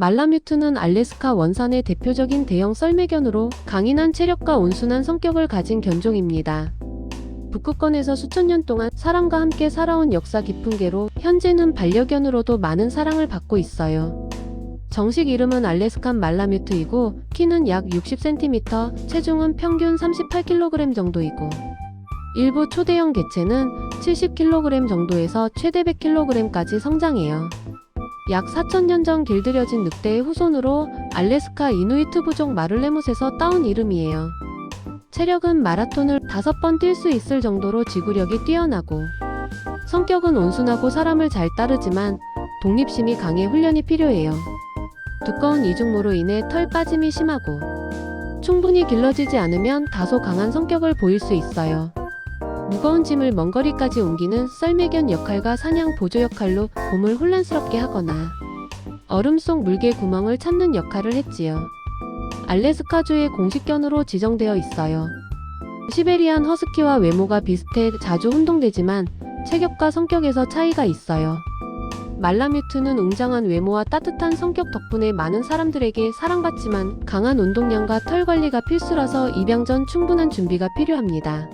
말라뮤트는 알래스카 원산의 대표적인 대형 썰매견으로 강인한 체력과 온순한 성격을 가진 견종입니다. 북극권에서 수천 년 동안 사람과 함께 살아온 역사 깊은 개로 현재는 반려견으로도 많은 사랑을 받고 있어요. 정식 이름은 알래스칸 말라뮤트이고 키는 약 60cm, 체중은 평균 38kg 정도이고 일부 초대형 개체는 70kg 정도에서 최대 100kg까지 성장해요. 약 4천년 전 길들여진 늑대의 후손으로 알래스카 이누이트 부족 마를레못에서 따온 이름이에요. 체력은 마라톤을 5번 뛸 수 있을 정도로 지구력이 뛰어나고 성격은 온순하고 사람을 잘 따르지만 독립심이 강해 훈련이 필요해요. 두꺼운 이중모로 인해 털 빠짐이 심하고 충분히 길러지지 않으면 다소 강한 성격을 보일 수 있어요. 무거운 짐을 먼 거리까지 옮기는 썰매견 역할과 사냥 보조 역할로 봄을 혼란스럽게 하거나 얼음 속 물개 구멍을 찾는 역할을 했지요. 알래스카주의 공식견으로 지정되어 있어요. 시베리안 허스키와 외모가 비슷해 자주 혼동되지만 체격과 성격에서 차이가 있어요. 말라뮤트는 웅장한 외모와 따뜻한 성격 덕분에 많은 사람들에게 사랑받지만 강한 운동량과 털 관리가 필수라서 입양 전 충분한 준비가 필요합니다.